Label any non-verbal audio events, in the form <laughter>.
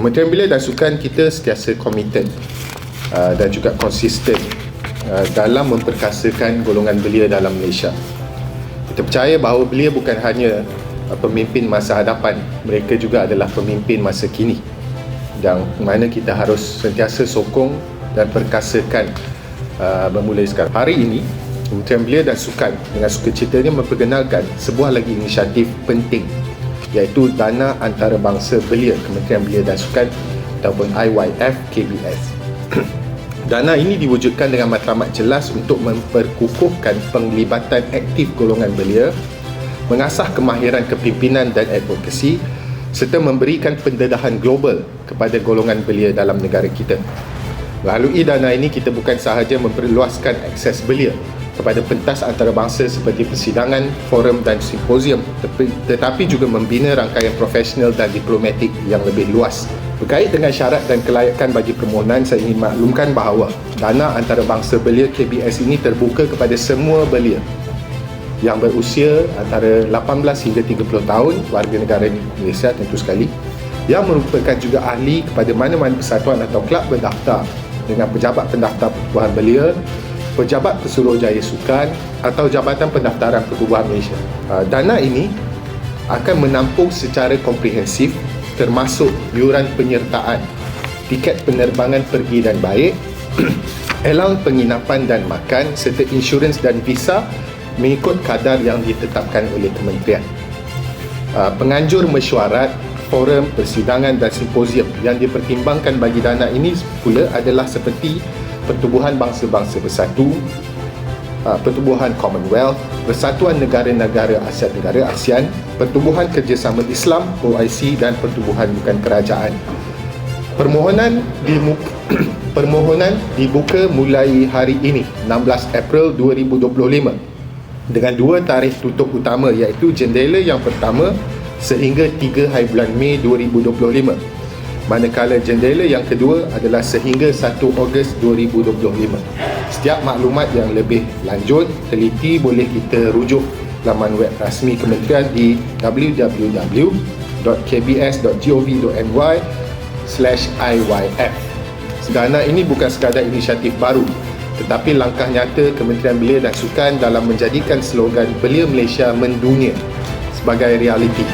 Kementerian Belia dan Sukan kita sentiasa committed uh, dan juga konsisten uh, dalam memperkasakan golongan belia dalam Malaysia. Kita percaya bahawa belia bukan hanya uh, pemimpin masa hadapan, mereka juga adalah pemimpin masa kini. Yang mana kita harus sentiasa sokong dan perkasakan uh, bermula sekarang. Hari ini, Kementerian Belia dan Sukan dengan sukacitanya memperkenalkan sebuah lagi inisiatif penting iaitu Dana Antarabangsa Belia Kementerian Belia dan Sukan ataupun IYF KBS. <clears throat> Dana ini diwujudkan dengan matlamat jelas untuk memperkukuhkan penglibatan aktif golongan belia, mengasah kemahiran kepimpinan dan advokasi serta memberikan pendedahan global kepada golongan belia dalam negara kita. Melalui dana ini kita bukan sahaja memperluaskan akses belia kepada pentas antarabangsa seperti persidangan, forum dan simposium tetapi juga membina rangkaian profesional dan diplomatik yang lebih luas. Berkait dengan syarat dan kelayakan bagi permohonan, saya ingin maklumkan bahawa dana antarabangsa belia KBS ini terbuka kepada semua belia yang berusia antara 18 hingga 30 tahun warga negara Malaysia tentu sekali yang merupakan juga ahli kepada mana-mana persatuan atau kelab berdaftar dengan pejabat pendaftar pertubuhan belia, pejabat pesuruhjaya sukan atau Jabatan Pendaftaran Pertubuhan Malaysia. Ah, dana ini akan menampung secara komprehensif termasuk yuran penyertaan, tiket penerbangan pergi dan balik, <clears throat> allowance penginapan dan makan serta insurans dan visa mengikut kadar yang ditetapkan oleh kementerian. Ah, penganjur mesyuarat forum, persidangan dan simposium yang dipertimbangkan bagi dana ini pula adalah seperti Pertubuhan Bangsa-Bangsa Bersatu, uh, Pertubuhan Commonwealth, Persatuan Negara-Negara Asia Tenggara ASEAN, Pertubuhan Kerjasama Islam OIC dan Pertubuhan Bukan Kerajaan. Permohonan dimuka, <clears throat> permohonan dibuka mulai hari ini 16 April 2025 dengan dua tarikh tutup utama iaitu jendela yang pertama sehingga 3 hari bulan Mei 2025 manakala jendela yang kedua adalah sehingga 1 Ogos 2025 setiap maklumat yang lebih lanjut teliti boleh kita rujuk laman web rasmi kementerian di www.kbs.gov.my IYF Sedana ini bukan sekadar inisiatif baru tetapi langkah nyata Kementerian Belia dan Sukan dalam menjadikan slogan Belia Malaysia mendunia sebagai realiti.